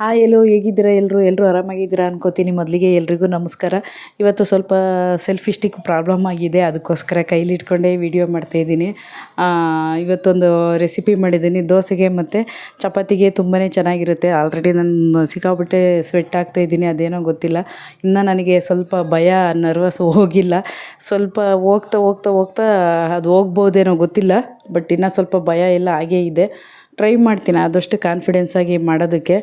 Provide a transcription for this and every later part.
Hi ಎಲ್ಲೋ ಹೇಗಿದ್ದೀರಾ? ಎಲ್ಲರೂ ಎಲ್ಲರೂ ಆರಾಮಾಗಿದ್ದೀರಾ ಅನ್ಕೋತೀನಿ ಮೊದಲಿಗೆ ಎಲ್ರಿಗೂ ನಮಸ್ಕಾರ. ಇವತ್ತು ಸ್ವಲ್ಪ ಸೆಲ್ಫಿ ಸ್ಟಿಕ್ ಪ್ರಾಬ್ಲಮ್ ಆಗಿದೆ, ಅದಕ್ಕೋಸ್ಕರ ಕೈಲಿ ಇಟ್ಕೊಂಡೇ ವಿಡಿಯೋ ಮಾಡ್ತಾಯಿದ್ದೀನಿ ಇವತ್ತೊಂದು ರೆಸಿಪಿ ಮಾಡಿದ್ದೀನಿ, ದೋಸೆಗೆ ಮತ್ತು ಚಪಾತಿಗೆ ತುಂಬಾ ಚೆನ್ನಾಗಿರುತ್ತೆ. ಆಲ್ರೆಡಿ ನಾನು ಸಿಕ್ಕಾಬಿಟ್ಟೆ ಸ್ವೆಟ್ ಆಗ್ತಾಯಿದ್ದೀನಿ ಅದೇನೋ ಗೊತ್ತಿಲ್ಲ. ಇನ್ನು ನನಗೆ ಸ್ವಲ್ಪ ಭಯ ನರ್ವಸ್ ಹೋಗಿಲ್ಲ. ಸ್ವಲ್ಪ ಹೋಗ್ತಾ ಹೋಗ್ತಾ ಹೋಗ್ತಾ ಅದು ಹೋಗ್ಬೋದೇನೋ ಗೊತ್ತಿಲ್ಲ. ಬಟ್ ಇನ್ನೂ ಸ್ವಲ್ಪ ಭಯ ಎಲ್ಲ ಹಾಗೇ ಇದೆ. ಟ್ರೈ ಮಾಡ್ತೀನಿ, ಆದಷ್ಟು ಕಾನ್ಫಿಡೆನ್ಸಾಗಿ ಮಾಡೋದಕ್ಕೆ.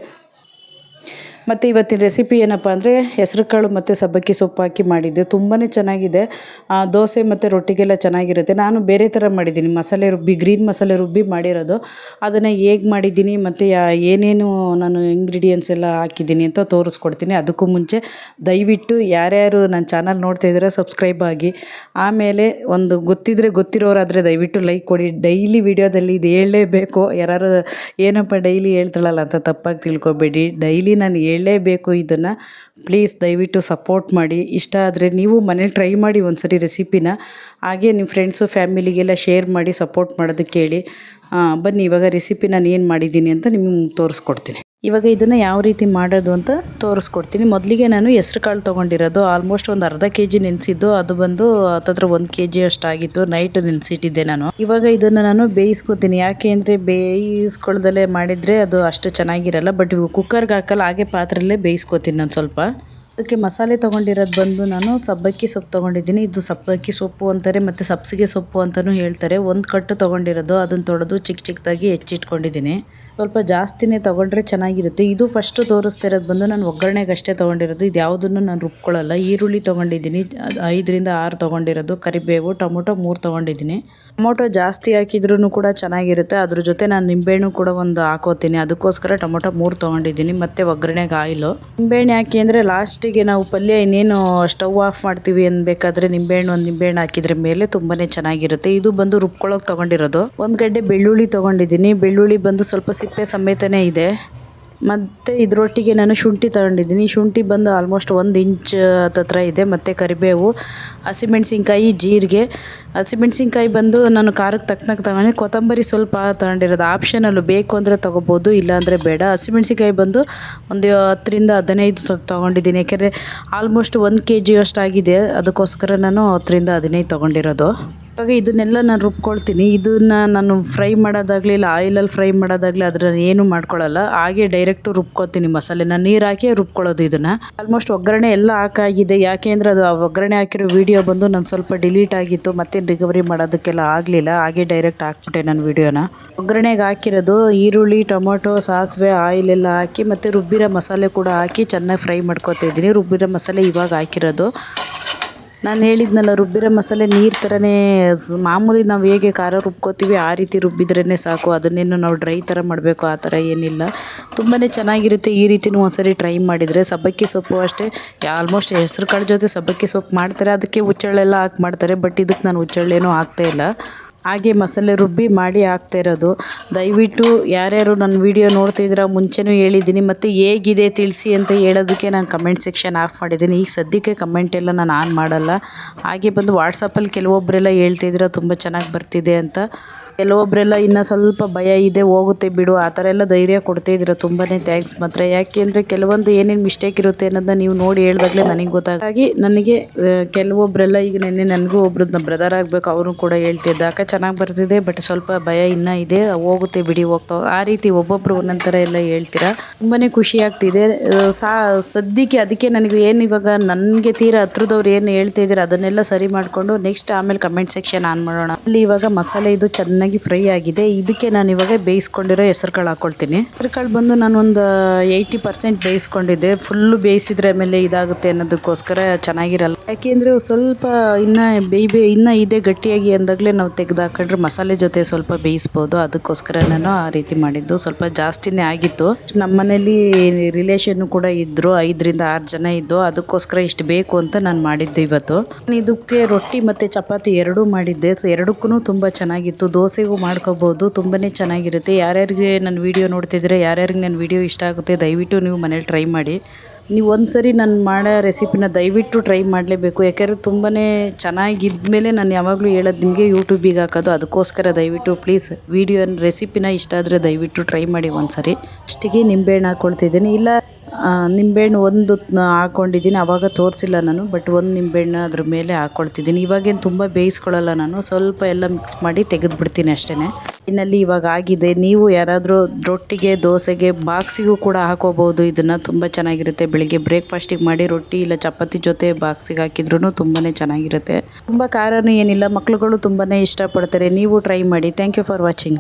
ಮತ್ತು ಇವತ್ತಿನ ರೆಸಿಪಿ ಏನಪ್ಪ ಅಂದರೆ ಹೆಸರುಕಾಳು ಮತ್ತು ಸಬ್ಬಕ್ಕಿ ಸೊಪ್ಪು ಹಾಕಿ ಮಾಡಿದ್ದೆ. ತುಂಬಾ ಚೆನ್ನಾಗಿದೆ. ದೋಸೆ ಮತ್ತು ರೊಟ್ಟಿಗೆಲ್ಲ ಚೆನ್ನಾಗಿರುತ್ತೆ. ನಾನು ಬೇರೆ ಥರ ಮಾಡಿದ್ದೀನಿ. ಮಸಾಲೆ ರುಬ್ಬಿ ಗ್ರೀನ್ ಮಸಾಲೆ ರುಬ್ಬಿ ಮಾಡಿರೋದು. ಅದನ್ನು ಹೇಗೆ ಮಾಡಿದ್ದೀನಿ ಮತ್ತು ಏನೇನು ನಾನು ಇಂಗ್ರೀಡಿಯೆಂಟ್ಸ್ ಎಲ್ಲ ಹಾಕಿದ್ದೀನಿ ಅಂತ ತೋರಿಸ್ಕೊಡ್ತೀನಿ. ಅದಕ್ಕೂ ಮುಂಚೆ ದಯವಿಟ್ಟು ಯಾರ್ಯಾರು ನನ್ನ ಚಾನಲ್ ನೋಡ್ತಾ ಇದ್ದೀರಾ ಸಬ್ಸ್ಕ್ರೈಬ್ ಆಗಿ. ಆಮೇಲೆ ಒಂದು ಗೊತ್ತಿದ್ದರೆ ಗೊತ್ತಿರೋರಾದರೆ ದಯವಿಟ್ಟು ಲೈಕ್ ಕೊಡಿ. ಡೈಲಿ ವಿಡಿಯೋದಲ್ಲಿ ಇದು ಹೇಳಲೇಬೇಕು. ಯಾರು ಏನಪ್ಪ ಡೈಲಿ ಹೇಳ್ತಾಳಲ್ಲ ಅಂತ ತಪ್ಪಾಗಿ ತಿಳ್ಕೊಬೇಡಿ. ಡೈಲಿ ನಾನು ಹೇಳಲೇಬೇಕು ಇದನ್ನು. ಪ್ಲೀಸ್ ದಯವಿಟ್ಟು ಸಪೋರ್ಟ್ ಮಾಡಿ. ಇಷ್ಟ ಆದರೆ ನೀವು ಮನೇಲಿ ಟ್ರೈ ಮಾಡಿ ಒಂದು ಸರಿ ರೆಸಿಪಿನ ಹಾಗೆ ನಿಮ್ಮ ಫ್ರೆಂಡ್ಸು ಫ್ಯಾಮಿಲಿಗೆಲ್ಲ ಶೇರ್ ಮಾಡಿ ಸಪೋರ್ಟ್ ಮಾಡೋದಕ್ಕೆ ಹೇಳಿ. ಬನ್ನಿ, ಇವಾಗ ರೆಸಿಪಿ ನಾನು ಏನು ಮಾಡಿದ್ದೀನಿ ಅಂತ ನಿಮಗೆ ತೋರಿಸ್ಕೊಡ್ತೀನಿ. ಇವಾಗ ಇದನ್ನು ಯಾವ ರೀತಿ ಮಾಡೋದು ಅಂತ ತೋರಿಸ್ಕೊಡ್ತೀನಿ. ಮೊದಲಿಗೆ ನಾನು ಹೆಸ್ರು ಕಾಳು ತೊಗೊಂಡಿರೋದು ಆಲ್ಮೋಸ್ಟ್ ಒಂದು ಅರ್ಧ ಕೆ ಜಿ ನೆನೆಸಿದ್ದು ಅದು ಬಂದು ಹತ್ತತ್ರ ಒಂದು ಕೆ ಜಿ ಅಷ್ಟಾಗಿತ್ತು ನೈಟ್ ನೆನೆಸಿಟ್ಟಿದ್ದೆ ನಾನು. ಇವಾಗ ಇದನ್ನು ನಾನು ಬೇಯಿಸ್ಕೊತೀನಿ. ಯಾಕೆ ಅಂದರೆ ಬೇಯಿಸ್ಕೊಳ್ದಲ್ಲೇ ಮಾಡಿದರೆ ಅದು ಅಷ್ಟು ಚೆನ್ನಾಗಿರಲ್ಲ ಬಟ್ ಕುಕ್ಕರ್ಗೆ ಹಾಕಲ್ಲ, ಹಾಗೆ ಪಾತ್ರೆಯಲ್ಲೇ ಬೇಯಿಸ್ಕೊತೀನಿ ನಾನು ಸ್ವಲ್ಪ. ಅದಕ್ಕೆ ಮಸಾಲೆ ತೊಗೊಂಡಿರೋದು ಬಂದು ನಾನು ಸಬ್ಬಕ್ಕಿ ಸೊಪ್ಪು ತೊಗೊಂಡಿದ್ದೀನಿ. ಇದು ಸಬ್ಬಕ್ಕಿ ಸೊಪ್ಪು ಅಂತಾರೆ, ಮತ್ತು ಸಬ್ಸಿಗೆ ಸೊಪ್ಪು ಅಂತಲೂ ಹೇಳ್ತಾರೆ. ಒಂದು ಕಟ್ಟು ತೊಗೊಂಡಿರೋದು, ಅದನ್ನು ತೊಳೆದು ಚಿಕ್ಕ ಚಿಕ್ಕದಾಗಿ ಹೆಚ್ಚಿಟ್ಕೊಂಡಿದ್ದೀನಿ. ಸ್ವಲ್ಪ ಜಾಸ್ತಿನೇ ತೊಗೊಂಡ್ರೆ ಚೆನ್ನಾಗಿರುತ್ತೆ. ಇದು ಫಸ್ಟು ತೋರಿಸ್ತಿರೋದು ಬಂದು ನಾನು ಒಗ್ಗರಣೆಗೆ ಅಷ್ಟೇ ತೊಗೊಂಡಿರೋದು. ಇದು ಯಾವುದನ್ನು ನಾನು ರುಬ್ಕೊಳ್ಳಲ್ಲ. ಈರುಳ್ಳಿ ತೊಗೊಂಡಿದ್ದೀನಿ. ಐದರಿಂದ ಆರು ತೊಗೊಂಡಿರೋದು. ಕರಿಬೇವು, ಟೊಮೊಟೊ ಮೂರು ತೊಗೊಂಡಿದ್ದೀನಿ. ಟೊಮೊಟೊ ಜಾಸ್ತಿ ಹಾಕಿದ್ರೂ ಕೂಡ ಚೆನ್ನಾಗಿರುತ್ತೆ. ಅದ್ರ ಜೊತೆ ನಾನು ನಿಂಬೆಹಣ್ಣು ಕೂಡ ಒಂದು ಹಾಕೋತೀನಿ. ಅದಕ್ಕೋಸ್ಕರ ಟೊಮೊಟೊ ಮೂರು ತೊಗೊಂಡಿದ್ದೀನಿ. ಮತ್ತು ಒಗ್ಗರಣೆಗೆ ಆಯಿಲು. ನಿಂಬೆಹಣ್ಣು ಹಾಕಿ ಅಂದರೆ ಲಾಸ್ಟಿಗೆ ನಾವು ಪಲ್ಯ ಇನ್ನೇನು ಸ್ಟವ್ ಆಫ್ ಮಾಡ್ತೀವಿ ಅನ್ಬೇಕಾದ್ರೆ ನಿಂಬೆಹಣ್ಣು ಒಂದು ನಿಂಬೆಹಣ್ಣು ಹಾಕಿದ್ರೆ ಮೇಲೆ ತುಂಬಾ ಚೆನ್ನಾಗಿರುತ್ತೆ. ಇದು ಬಂದು ರುಬ್ಕೊಳ್ಳೋಕೆ ತೊಗೊಂಡಿರೋದು. ಒಂದು ಗಡ್ಡೆ ಬೆಳ್ಳುಳ್ಳಿ ತೊಗೊಂಡಿದ್ದೀನಿ. ಬೆಳ್ಳುಳ್ಳಿ ಬಂದು ಸ್ವಲ್ಪ ಸಿಪ್ಪೆ ಸಮೇತನೇ ಇದೆ. ಮತ್ತು ಇದರೊಟ್ಟಿಗೆ ನಾನು ಶುಂಠಿ ತಗೊಂಡಿದ್ದೀನಿ. ಶುಂಠಿ ಬಂದು ಆಲ್ಮೋಸ್ಟ್ ಒಂದು ಇಂಚ್ ಹತ್ತತ್ರ ಇದೆ. ಮತ್ತು ಕರಿಬೇವು. ಹಸಿಮೆಣ್ಸಿನ್ಕಾಯಿ, ಜೀರಿಗೆ. ಹಸಿಮೆಣ್ಸಿನ್ಕಾಯಿ ಬಂದು ನಾನು ಖಾರಕ್ಕೆ ತಕ್ಕನಾಗಿ ತಗೊಂಡೆ ಕೊತ್ತಂಬರಿ ಸ್ವಲ್ಪ ತಗೊಂಡಿರೋದು. ಆಪ್ಷನಲ್ಲು ಬೇಕು ಅಂದರೆ ತೊಗೋಬೋದು ಇಲ್ಲಾಂದರೆ ಬೇಡ. ಹಸಿಮೆಣ್ಸಿನ್ಕಾಯಿ ಬಂದು ಒಂದು ಹತ್ತರಿಂದ ಹದಿನೈದು ತೊಗೊಂಡಿದ್ದೀನಿ ಯಾಕೆಂದರೆ ಆಲ್ಮೋಸ್ಟ್ ಒಂದು ಕೆ ಜಿ ಅಷ್ಟಾಗಿದೆ ಅದಕ್ಕೋಸ್ಕರ ನಾನು ಹತ್ತರಿಂದ ಹದಿನೈದು ತೊಗೊಂಡಿರೋದು. ಇವಾಗ ಇದನ್ನೆಲ್ಲ ನಾನು ರುಬ್ಕೊಳ್ತೀನಿ. ಇದನ್ನು ನಾನು ಫ್ರೈ ಮಾಡೋದಾಗಲಿ, ಇಲ್ಲ ಆಯಿಲಲ್ಲಿ ಫ್ರೈ ಮಾಡೋದಾಗಲಿ ಅದರ ಏನು ಮಾಡ್ಕೊಳ್ಳಲ್ಲ ಹಾಗೆ ಡೈರೆಕ್ಟು ರುಬ್ಕೊತೀನಿ ಮಸಾಲೆನ ನೀರು ಹಾಕಿ ರುಬ್ಕೊಳ್ಳೋದು ಇದನ್ನು. ಆಲ್ಮೋಸ್ಟ್ ಒಗ್ಗರಣೆ ಎಲ್ಲ ಹಾಕಾಗಿದೆ. ಯಾಕೆ ಅಂದರೆ ಅದು ಒಗ್ಗರಣೆ ಹಾಕಿರೋ ವೀಡಿಯೋ ಬಂದು ನಾನು ಸ್ವಲ್ಪ ಡಿಲೀಟ್ ಆಗಿತ್ತು ಮತ್ತೆ ರಿಕವರಿ ಮಾಡೋದಕ್ಕೆಲ್ಲ ಆಗಲಿಲ್ಲ, ಹಾಗೆ ಡೈರೆಕ್ಟ್ ಹಾಕ್ಬಿಟ್ಟೆ ನಾನು ವಿಡಿಯೋನ. ಒಗ್ಗರಣೆಗೆ ಹಾಕಿರೋದು ಈರುಳ್ಳಿ, ಟೊಮೊಟೊ, ಸಾಸಿವೆ ಆಯಿಲ್ ಎಲ್ಲ ಹಾಕಿ ಮತ್ತು ರುಬ್ಬಿರೋ ಮಸಾಲೆ ಕೂಡ ಹಾಕಿ ಚೆನ್ನಾಗಿ ಫ್ರೈ ಮಾಡ್ಕೊತಾ ಇದ್ದೀನಿ. ರುಬ್ಬಿರೋ ಮಸಾಲೆ ಇವಾಗ ಹಾಕಿರೋದು. ನಾನು ಹೇಳಿದ್ನಲ್ಲ, ರುಬ್ಬಿರೋ ಮಸಾಲೆ ನೀರು ಥರನೇ ಮಾಮೂಲಿ ನಾವು ಹೇಗೆ ಖಾರ ರುಬ್ಕೋತೀವಿ ಆ ರೀತಿ ರುಬ್ಬಿದ್ರೇ ಸಾಕು. ಅದನ್ನೇನು ನಾವು ಡ್ರೈ ಥರ ಮಾಡಬೇಕು, ಆ ಥರ ಏನಿಲ್ಲ. ತುಂಬಾ ಚೆನ್ನಾಗಿರುತ್ತೆ ಈ ರೀತಿನೂ ಒಂದ್ಸರಿ ಟ್ರೈ ಮಾಡಿದರೆ. ಸಬ್ಬಕ್ಕಿ ಸೊಪ್ಪು ಅಷ್ಟೇ. ಆಲ್ಮೋಸ್ಟ್ ಹೆಸ್ರು ಕಾಳು ಜೊತೆ ಸಬ್ಬಕ್ಕಿ ಸೊಪ್ಪು ಮಾಡ್ತಾರೆ. ಅದಕ್ಕೆ ಹುಚ್ಚಳ್ಳೆಲ್ಲ ಹಾಕಿ ಮಾಡ್ತಾರೆ. ಬಟ್ ಇದಕ್ಕೆ ನಾನು ಹುಚ್ಚಳ್ಳೆನೂ ಹಾಕ್ತಾಯಿಲ್ಲ ಹಾಗೆ ಮಸಾಲೆ ರುಬ್ಬಿ ಮಾಡಿ ಹಾಕ್ತಾ ಇರೋದು. ದಯವಿಟ್ಟು ಯಾರ್ಯಾರು ನನ್ನ ವೀಡಿಯೋ ನೋಡ್ತಿದ್ದೀರಾ ಮುಂಚೆನೂ ಹೇಳಿದ್ದೀನಿ. ಮತ್ತು ಹೇಗಿದೆ ತಿಳಿಸಿ ಅಂತ ಹೇಳೋದಕ್ಕೆ ನಾನು ಕಮೆಂಟ್ ಸೆಕ್ಷನ್ ಆಫ್ ಮಾಡಿದ್ದೀನಿ. ಈಗ ಸದ್ಯಕ್ಕೆ ಕಮೆಂಟ್ ಎಲ್ಲ ನಾನು ಆನ್ ಮಾಡಲ್ಲ. ಹಾಗೆ ಬಂದು ವಾಟ್ಸಪ್ಪಲ್ಲಿ ಕೆಲವೊಬ್ಬರೆಲ್ಲ ಹೇಳ್ತಿದ್ದೀರಾ ತುಂಬ ಚೆನ್ನಾಗಿ ಬರ್ತಿದೆ ಅಂತ. ಕೆಲವೊಬ್ಬರೆಲ್ಲ ಇನ್ನು ಸ್ವಲ್ಪ ಭಯ ಇದೆ, ಹೋಗುತ್ತೆ ಬಿಡು, ಆ ಥರ ಎಲ್ಲ ಧೈರ್ಯ ಕೊಡ್ತಾಯಿದ್ದೀರ ತುಂಬಾ ಥ್ಯಾಂಕ್ಸ್ ಮಾತ್ರ. ಯಾಕೆ ಅಂದರೆ ಕೆಲವೊಂದು ಏನೇನು ಮಿಸ್ಟೇಕ್ ಇರುತ್ತೆ ಅನ್ನೋದನ್ನ ನೀವು ನೋಡಿ ಹೇಳಿದಾಗಲೇ ನನಗೆ ಗೊತ್ತಾಗಿ ನನಗೆ ಕೆಲವೊಬ್ಬರೆಲ್ಲ ಈಗ ನೆನ್ನೆ ನನಗೂ ಒಬ್ರು ಬ್ರದರ್ ಆಗಬೇಕು, ಅವರು ಕೂಡ ಹೇಳ್ತಿದ್ದ. ಅಕ್ಕ ಚೆನ್ನಾಗಿ ಬರ್ತಿದೆ ಬಟ್ ಸ್ವಲ್ಪ ಭಯ ಇನ್ನೂ ಇದೆ, ಹೋಗುತ್ತೆ ಬಿಡಿ, ಹೋಗ್ತಾ ಆ ರೀತಿ ಒಬ್ಬೊಬ್ಬರು ಒಂದೊಂದು ಥರ ಎಲ್ಲ ಹೇಳ್ತೀರಾ? ತುಂಬಾ ಖುಷಿ ಆಗ್ತಿದೆ. ಸಾ, ಸದ್ಯಕ್ಕೆ ಅದಕ್ಕೆ ನನಗೆ ಏನು ಇವಾಗ ನನಗೆ ತೀರ ಹತ್ರದವ್ರು ಏನು ಹೇಳ್ತಿದ್ದೀರ ಅದನ್ನೆಲ್ಲ ಸರಿ ಮಾಡಿಕೊಂಡು ನೆಕ್ಸ್ಟ್ ಆಮೇಲೆ ಕಮೆಂಟ್ ಸೆಕ್ಷನ್ ಆನ್ ಮಾಡೋಣ. ಅಲ್ಲಿ ಇವಾಗ ಮಸಾಲೆ ಇದು ಚೆನ್ನಾಗಿ ಚೆನ್ನಾಗಿ ಫ್ರೈ ಆಗಿದೆ. ಇದಕ್ಕೆ ನಾನು ಇವಾಗ ಬೇಯಿಸ್ಕೊಂಡಿರೋ ಹೆಸರು ಕಾಳು ಹಾಕ್ಕೊಳ್ತೀನಿ ಹೆಸರು ಕಾಳು ಬಂದು ನಾನು ಒಂದು ಏಯ್ಟಿ ಪರ್ಸೆಂಟ್ ಬೇಯಿಸ್ಕೊಂಡಿದ್ದೆ. ಫುಲ್ಲು ಬೇಯಿಸಿದ್ರೆ ಆಮೇಲೆ ಇದಾಗುತ್ತೆ ಅನ್ನೋದಕ್ಕೋಸ್ಕರ ಚೆನ್ನಾಗಿರಲ್ಲ. ಯಾಕೆಂದರೆ ಸ್ವಲ್ಪ ಇನ್ನು ಬೇಯ್ ಬೇ ಇನ್ನೂ ಇದೆ ಗಟ್ಟಿಯಾಗಿ ಅಂದಾಗಲೇ ನಾವು ತೆಗೆದು ಹಾಕೊಂಡ್ರೆ ಮಸಾಲೆ ಜೊತೆ ಸ್ವಲ್ಪ ಬೇಯಿಸ್ಬೋದು. ಅದಕ್ಕೋಸ್ಕರ ನಾನು ಆ ರೀತಿ ಮಾಡಿದ್ದು. ಸ್ವಲ್ಪ ಜಾಸ್ತಿನೇ ಆಗಿತ್ತು. ನಮ್ಮ ಮನೇಲಿ ರಿಲೇಷನ್ನು ಕೂಡ ಇದ್ದರು ಐದರಿಂದ ಆರು ಜನ ಇದ್ದು. ಅದಕ್ಕೋಸ್ಕರ ಇಷ್ಟು ಬೇಕು ಅಂತ ನಾನು ಮಾಡಿದ್ದು ಇವತ್ತು. ಇದಕ್ಕೆ ರೊಟ್ಟಿ ಮತ್ತು ಚಪಾತಿ ಎರಡೂ ಮಾಡಿದ್ದೆ. ಸೊ ಎರಡಕ್ಕೂ ತುಂಬ ಚೆನ್ನಾಗಿತ್ತು. ದೋಸೆ ದೋಸೆಗೂ ಮಾಡ್ಕೋಬೋದು ತುಂಬಾ ಚೆನ್ನಾಗಿರುತ್ತೆ. ಯಾರ್ಯಾರಿಗೆ ನನ್ನ ವೀಡಿಯೋ ನೋಡ್ತಿದ್ರೆ ಯಾರ್ಯಾರಿಗೆ ನನ್ನ ವೀಡಿಯೋ ಇಷ್ಟ ಆಗುತ್ತೆ, ದಯವಿಟ್ಟು ನೀವು ಮನೇಲಿ ಟ್ರೈ ಮಾಡಿ. ನೀವು ಒಂದು ಸರಿ ನಾನು ಮಾಡೋ ರೆಸಿಪಿನ ದಯವಿಟ್ಟು ಟ್ರೈ ಮಾಡಲೇಬೇಕು. ಯಾಕೆಂದರೆ ತುಂಬಾ ಚೆನ್ನಾಗಿದ್ಮೇಲೆ ನಾನು ಯಾವಾಗಲೂ ಹೇಳೋದು ನಿಮಗೆ ಯೂಟ್ಯೂಬಿಗೆ ಹಾಕೋದು, ಅದಕ್ಕೋಸ್ಕರ ದಯವಿಟ್ಟು ಪ್ಲೀಸ್ ವೀಡಿಯೋ ರೆಸಿಪಿನ ಇಷ್ಟ ಆದರೆ ದಯವಿಟ್ಟು ಟ್ರೈ ಮಾಡಿ ಒಂದು ಸರಿ ಅಷ್ಟಿಗೆ ನಿಂಬೆಹಣ್ಣು ಹಾಕ್ಕೊಳ್ತಿದ್ದೀನಿ ಇಲ್ಲ ನಿಂಬೆಹಣ್ಣು ಒಂದು ಹಾಕ್ಕೊಂಡಿದ್ದೀನಿ ಆವಾಗ ತೋರಿಸಿಲ್ಲ ನಾನು ಬಟ್ ಒಂದು ನಿಂಬೆಹಣ್ಣು ಅದ್ರ ಮೇಲೆ ಹಾಕ್ಕೊಳ್ತಿದ್ದೀನಿ ಇವಾಗೇನು ತುಂಬ ಬೇಯಿಸ್ಕೊಳ್ಳಲ್ಲ ನಾನು, ಸ್ವಲ್ಪ ಎಲ್ಲ ಮಿಕ್ಸ್ ಮಾಡಿ ತೆಗೆದುಬಿಡ್ತೀನಿ ಅಷ್ಟೇ ಇನ್ನಲ್ಲಿ ಇವಾಗ ಆಗಿದೆ. ನೀವು ಯಾರಾದರೂ ರೊಟ್ಟಿಗೆ, ದೋಸೆಗೆ, ಬಾಕ್ಸಿಗೂ ಕೂಡ ಹಾಕೋಬೋದು. ಇದನ್ನು ತುಂಬ ಚೆನ್ನಾಗಿರುತ್ತೆ. ಬೆಳಿಗ್ಗೆ ಬ್ರೇಕ್ಫಾಸ್ಟಿಗೆ ಮಾಡಿ ರೊಟ್ಟಿ ಇಲ್ಲ ಚಪಾತಿ ಜೊತೆ ಬಾಕ್ಸಿಗೆ ಹಾಕಿದ್ರೂ ತುಂಬಾ ಚೆನ್ನಾಗಿರುತ್ತೆ. ತುಂಬ ಖಾರನೂ ಏನಿಲ್ಲ. ಮಕ್ಕಳುಗಳು ತುಂಬಾ ಇಷ್ಟಪಡ್ತಾರೆ. ನೀವು ಟ್ರೈ ಮಾಡಿ. Thank you for watching